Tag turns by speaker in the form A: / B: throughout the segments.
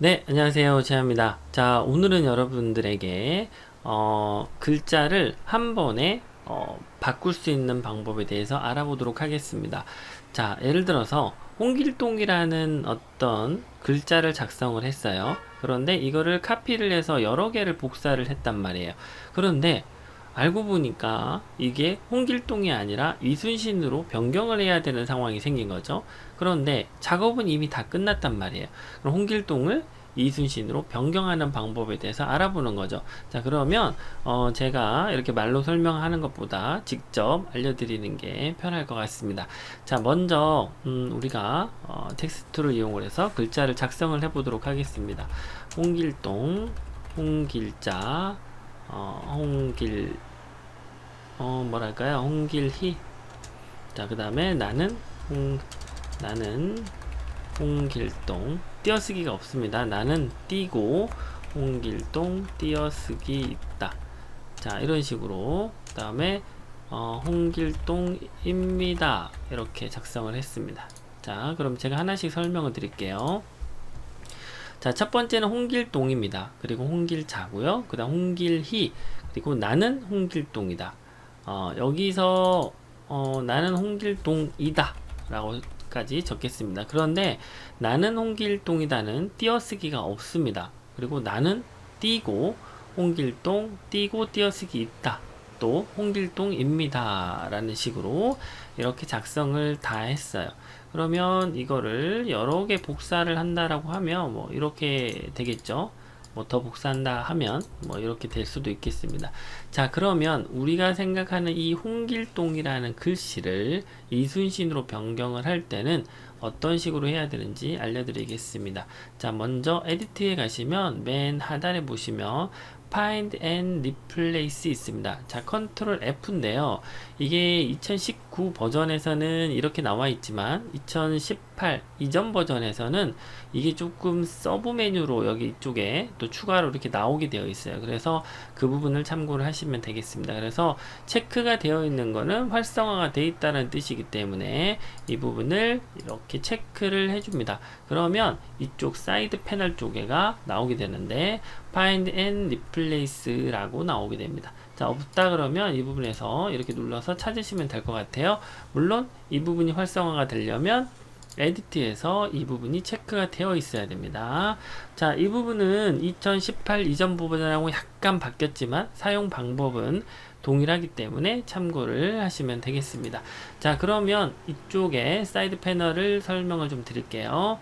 A: 네, 안녕하세요. 재합니다. 자, 오늘은 여러분들에게 어, 글자를 한 번에 어, 바꿀 수 있는 방법에 대해서 알아보도록 하겠습니다. 자, 예를 들어서 홍길동이라는 어떤 글자를 작성을 했어요. 그런데 이거를 카피를 해서 여러 개를 복사를 했단 말이에요. 그런데 알고 보니까 이게 홍길동이 아니라 이순신으로 변경을 해야 되는 상황이 생긴 거죠. 그런데 작업은 이미 다 끝났단 말이에요. 그럼 홍길동을 이순신으로 변경하는 방법에 대해서 알아보는 거죠. 자, 그러면 어, 제가 이렇게 말로 설명하는 것보다 직접 알려드리는 게 편할 것 같습니다. 자, 먼저 음, 우리가 어, 텍스트를 이용을 해서 글자를 작성을 해보도록 하겠습니다. 홍길동, 홍길자, 어, 홍길 어 뭐랄까요 홍길희 자 그 다음에 나는 홍 나는 홍길동 띄어쓰기가 없습니다 나는 띄고 홍길동 띄어쓰기 있다 자 이런 식으로 그 다음에 어, 홍길동입니다 이렇게 작성을 했습니다 자 그럼 제가 하나씩 설명을 드릴게요 자, 첫 번째는 홍길동입니다. 그리고 홍길자고요. 그 다음 홍길희, 그리고 나는 홍길동이다. 어, 여기서 어, 나는 홍길동이다 라고 까지 적겠습니다. 그런데 나는 홍길동이다는 띄어쓰기가 없습니다. 그리고 나는 띄고 홍길동 띄고 띄어쓰기 있다. 또 홍길동입니다 라는 식으로 이렇게 작성을 다 했어요. 그러면 이거를 여러 개 복사를 한다라고 하면 뭐 이렇게 되겠죠. 뭐 더 복사한다 하면 뭐 이렇게 될 수도 있겠습니다. 자 그러면 우리가 생각하는 이 홍길동이라는 글씨를 이순신으로 변경을 할 때는 어떤 식으로 해야 되는지 알려드리겠습니다. 자 먼저 에디트에 가시면 맨 하단에 보시면 find and replace 있습니다. 자, 컨트롤 F인데요. 이게 2019 버전에서는 이렇게 나와 있지만 2018 이전 버전에서는 이게 조금 서브 메뉴로 여기 쪽에 또 추가로 이렇게 나오게 되어 있어요. 그래서 그 부분을 참고를 하시면 되겠습니다. 그래서 체크가 되어 있는 거는 활성화가 되어 있다는 뜻이기 때문에 이 부분을 이렇게 체크를 해줍니다. 그러면 이쪽 사이드 패널 쪽에가 나오게 되는데 find and replace라고 나오게 됩니다. 자, 없다 그러면 이 부분에서 이렇게 눌러서 찾으시면 될 것 같아요. 물론 이 부분이 활성화가 되려면 에디트에서 이 부분이 체크가 되어 있어야 됩니다. 자, 이 부분은 2018 이전 버전하고 약간 바뀌었지만 사용 방법은 동일하기 때문에 참고를 하시면 되겠습니다. 자, 그러면 이쪽에 사이드 패널을 설명을 좀 드릴게요.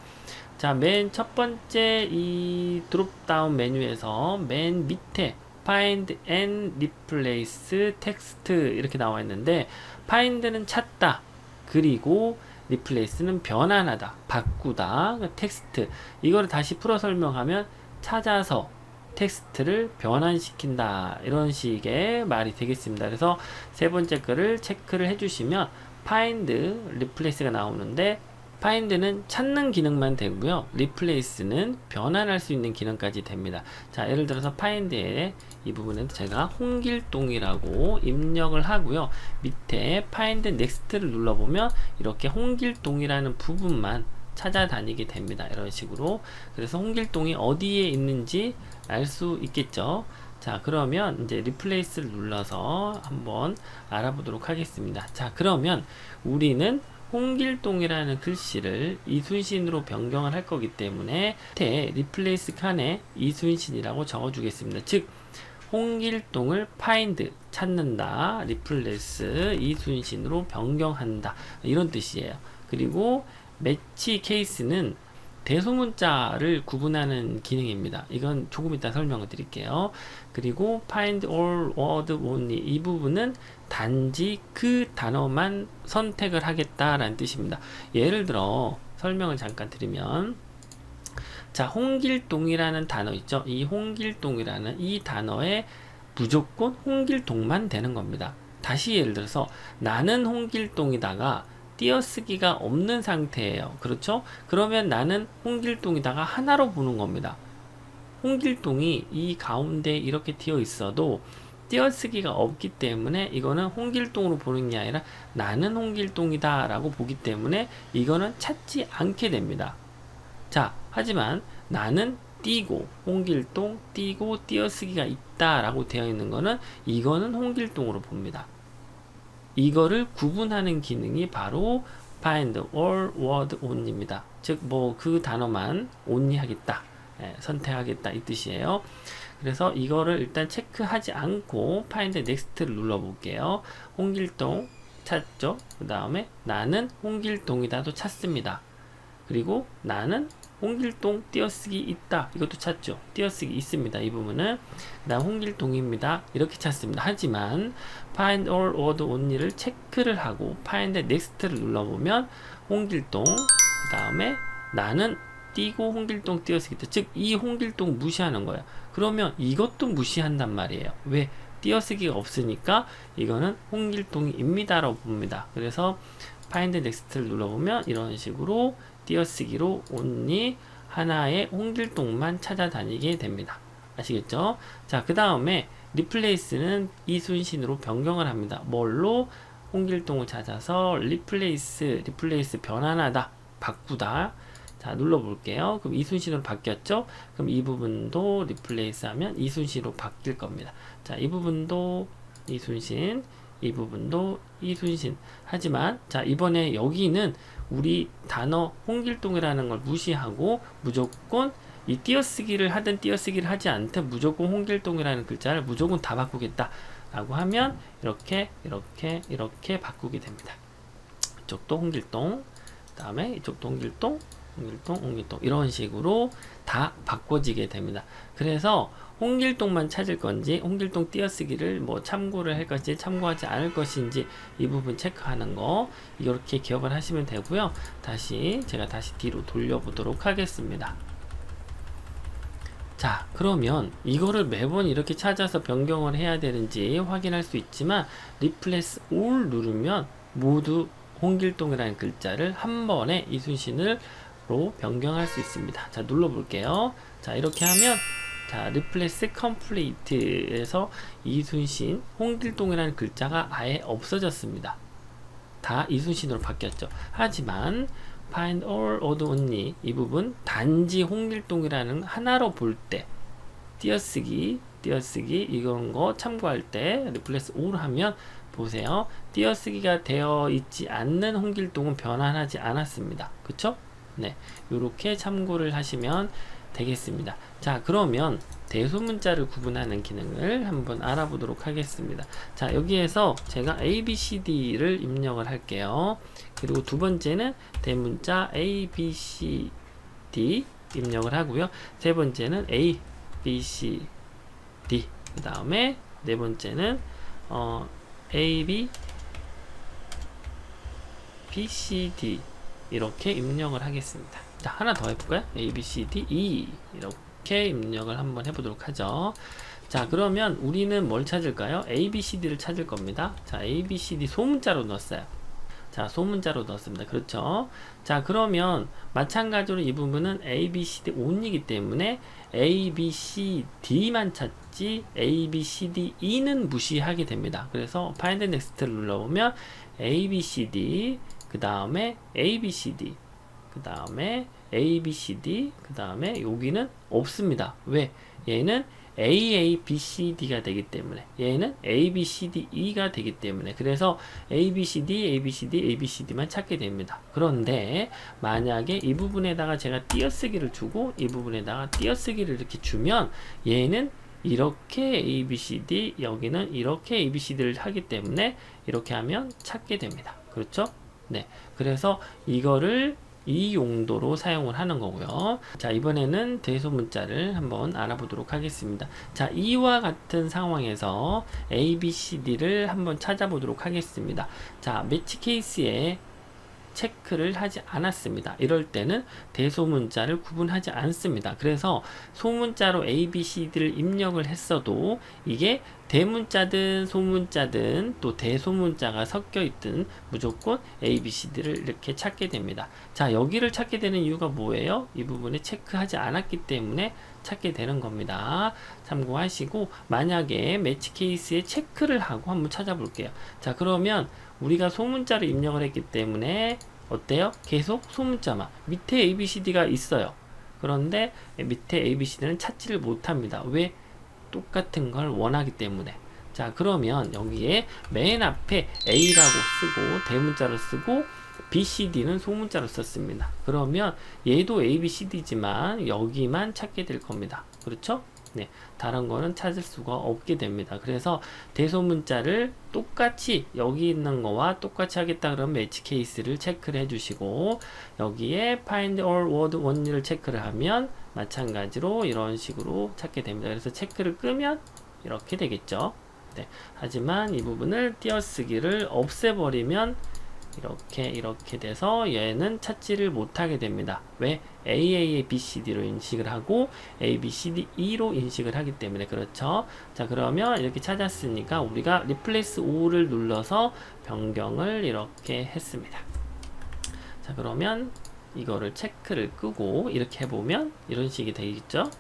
A: 자, 맨 첫 번째 이 드롭다운 메뉴에서 맨 밑에 find and replace text 이렇게 나와 있는데 find는 찾다 그리고 replace는 변환하다 바꾸다 텍스트 이거를 다시 풀어 설명하면 찾아서 텍스트를 변환시킨다 이런 식의 말이 되겠습니다. 그래서 세 번째 거를 체크를 해주시면 find replace가 나오는데 find는 찾는 기능만 되고요. replace는 변환할 수 있는 기능까지 됩니다. 자, 예를 들어서 find의 이 부분은 제가 홍길동이라고 입력을 하고요. 밑에 find next를 눌러보면 이렇게 홍길동이라는 부분만 찾아다니게 됩니다. 이런 식으로. 그래서 홍길동이 어디에 있는지 알 수 있겠죠. 자, 그러면 이제 replace를 눌러서 한번 알아보도록 하겠습니다. 자, 그러면 우리는 홍길동이라는 글씨를 이순신으로 변경을 할 거기 때문에 밑에 리플레이스 칸에 이순신이라고 적어주겠습니다. 즉 홍길동을 find 찾는다 리플레이스 이순신으로 변경한다 이런 뜻이에요. 그리고 매치 케이스는 대소문자를 구분하는 기능입니다. 이건 조금 이따 설명을 드릴게요. 그리고 find all word only 이 부분은 단지 그 단어만 선택을 하겠다라는 뜻입니다. 예를 들어 설명을 잠깐 드리면 자 홍길동이라는 단어 있죠. 이 홍길동이라는 이 단어에 무조건 홍길동만 되는 겁니다. 다시 예를 들어서 나는 홍길동이다가 띄어쓰기가 없는 상태예요. 그렇죠? 그러면 나는 홍길동이다가 하나로 보는 겁니다. 홍길동이 이 가운데 이렇게 띄어 있어도 띄어쓰기가 없기 때문에 이거는 홍길동으로 보는 게 아니라 나는 홍길동이다 라고 보기 때문에 이거는 찾지 않게 됩니다. 자, 하지만 나는 띄고 홍길동 띄고 띄어쓰기가 있다 라고 되어 있는 거는 이거는 홍길동으로 봅니다. 이거를 구분하는 기능이 바로 find all word only입니다. 즉 뭐 그 단어만 only 하겠다. 예, 선택하겠다 이 뜻이에요. 그래서 이거를 일단 체크하지 않고 find next를 눌러 볼게요. 홍길동 찾죠. 그 다음에 나는 홍길동이다도 찾습니다. 그리고 나는 홍길동 띄어쓰기 있다. 이것도 찾죠. 띄어쓰기 있습니다. 이 부분은. 그 다음 홍길동입니다. 이렇게 찾습니다. 하지만 find all word only를 체크를 하고 find next를 눌러보면 홍길동 그 다음에 나는 띄고 홍길동 띄어쓰기 있다. 즉 이 홍길동 무시하는 거예요. 그러면 이것도 무시한단 말이에요. 왜? 띄어쓰기가 없으니까 이거는 홍길동입니다라고 봅니다. 그래서 find next를 눌러보면 이런 식으로 띄어쓰기로 only 하나의 홍길동만 찾아다니게 됩니다. 아시겠죠? 자, 그 다음에 replace는 이순신으로 변경을 합니다. 뭘로? 홍길동을 찾아서 replace, replace 변환하다, 바꾸다. 자, 눌러볼게요. 그럼 이순신으로 바뀌었죠? 그럼 이 부분도 replace 하면 이순신으로 바뀔 겁니다. 자, 이 부분도 이순신, 이 부분도 이순신. 하지만, 자, 이번에 여기는 우리 단어 홍길동이라는 걸 무시하고 무조건 이 띄어쓰기를 하든 띄어쓰기를 하지 않든 무조건 홍길동이라는 글자를 무조건 다 바꾸겠다 라고 하면 이렇게 이렇게 이렇게 바꾸게 됩니다 이쪽도 홍길동 그 다음에 이쪽도 홍길동 홍길동 홍길동. 이런 식으로 다 바꿔지게 됩니다. 그래서 홍길동만 찾을 건지 홍길동 띄어쓰기를 뭐 참고를 할 것인지 참고하지 않을 것인지 이 부분 체크하는 거 이렇게 기억을 하시면 되고요. 다시 제가 다시 뒤로 돌려보도록 하겠습니다. 자 그러면 이거를 매번 이렇게 찾아서 변경을 해야 되는지 확인할 수 있지만 리플레스 올 누르면 모두 홍길동이라는 글자를 한 번에 이순신으 로 변경할 수 있습니다 자 눌러 볼게요 자 이렇게 하면 자, replace complete에서 이순신, 홍길동이라는 글자가 아예 없어졌습니다. 다 이순신으로 바뀌었죠. 하지만 find all odd only 이 부분 단지 홍길동이라는 하나로 볼 때 띄어쓰기, 띄어쓰기 이런 거 참고할 때 replace all 하면 보세요. 띄어쓰기가 되어 있지 않는 홍길동은 변환하지 않았습니다. 그쵸? 네. 이렇게 참고를 하시면 되겠습니다. 자, 그러면 대소문자를 구분하는 기능을 한번 알아보도록 하겠습니다. 자, 여기에서 제가 A, B, C, D를 입력을 할게요. 그리고 두 번째는 대문자 A, B, C, D 입력을 하고요. 세 번째는 A, B, C, D. 그 다음에 네 번째는 어, A, B, B, C, D 이렇게 입력을 하겠습니다. 자, 하나 더 해볼까요? A, B, C, D, E 이렇게 입력을 한번 해보도록 하죠. 자, 그러면 우리는 뭘 찾을까요? A, B, C, D를 찾을 겁니다. 자, A, B, C, D 소문자로 넣었어요. 자, 소문자로 넣었습니다. 그렇죠? 자, 그러면 마찬가지로 이 부분은 A, B, C, D on이기 때문에 A, B, C, D만 찾지 A, B, C, D, E는 무시하게 됩니다. 그래서 Find Next를 눌러보면 A, B, C, D 그 다음에 A, B, C, D 그 다음에 A, B, C, D 그 다음에 여기는 없습니다. 왜? 얘는 A, A, B, C, D가 되기 때문에 얘는 A, B, C, D, E가 되기 때문에 그래서 A, B, C, D, A, B, C, D, A, B, C, D만 찾게 됩니다. 그런데 만약에 이 부분에다가 제가 띄어쓰기를 주고 이 부분에다가 띄어쓰기를 이렇게 주면 얘는 이렇게 A, B, C, D 여기는 이렇게 A, B, C, D를 하기 때문에 이렇게 하면 찾게 됩니다. 그렇죠? 네. 그래서 이거를 이 용도로 사용을 하는 거고요. 자, 이번에는 대소 문자를 한번 알아보도록 하겠습니다. 자, 이와 같은 상황에서 A, B, C, D를 한번 찾아보도록 하겠습니다. 자, 매치 케이스에 체크를 하지 않았습니다. 이럴 때는 대소문자를 구분하지 않습니다. 그래서 소문자로 A, B, C, D를 입력을 했어도 이게 대문자든 소문자든 또 대소문자가 섞여 있든 무조건 A, B, C, D를 이렇게 찾게 됩니다. 자, 여기를 찾게 되는 이유가 뭐예요? 이 부분에 체크하지 않았기 때문에 찾게 되는 겁니다. 참고하시고 만약에 매치 케이스에 체크를 하고 한번 찾아볼게요. 자 그러면 우리가 소문자를 입력을 했기 때문에 어때요? 계속 소문자만 밑에 ABCD가 있어요. 그런데 밑에 ABCD는 찾지를 못합니다. 왜? 똑같은 걸 원하기 때문에. 자, 그러면 여기에 맨 앞에 A라고 쓰고 대문자로 쓰고 BCD는 소문자로 썼습니다. 그러면 얘도 ABCD지만 여기만 찾게 될 겁니다. 그렇죠? 네, 다른 거는 찾을 수가 없게 됩니다. 그래서 대소문자를 똑같이 여기 있는 거와 똑같이 하겠다 그러면 매치 케이스를 체크를 해주시고 여기에 find all word only를 체크를 하면 마찬가지로 이런 식으로 찾게 됩니다. 그래서 체크를 끄면 이렇게 되겠죠. 네, 하지만 이 부분을 띄어쓰기를 없애버리면 이렇게 이렇게 돼서 얘는 찾지를 못하게 됩니다. 왜? AA의 BCD로 인식을 하고 ABCDE로 인식을 하기 때문에 그렇죠. 자 그러면 이렇게 찾았으니까 우리가 replace all을 눌러서 변경을 이렇게 했습니다. 자 그러면 이거를 체크를 끄고 이렇게 해보면 이런 식이 되겠죠.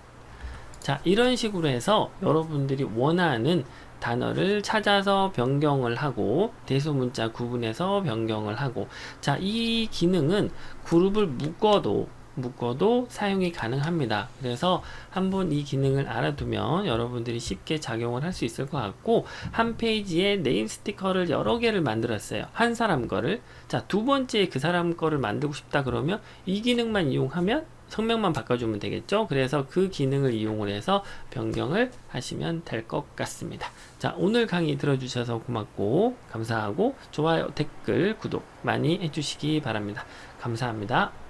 A: 자 이런 식으로 해서 여러분들이 원하는 단어를 찾아서 변경을 하고 대소문자 구분해서 변경을 하고 자 이 기능은 그룹을 묶어도 묶어도 사용이 가능합니다. 그래서 한번 이 기능을 알아두면 여러분들이 쉽게 작용을 할 수 있을 것 같고 한 페이지에 네임 스티커를 여러 개를 만들었어요. 한 사람 거를 자 두 번째 그 사람 거를 만들고 싶다 그러면 이 기능만 이용하면 성명만 바꿔주면 되겠죠. 그래서 그 기능을 이용을 해서 변경을 하시면 될 것 같습니다. 자, 오늘 강의 들어주셔서 고맙고, 감사하고, 좋아요, 댓글, 구독 많이 해주시기 바랍니다. 감사합니다.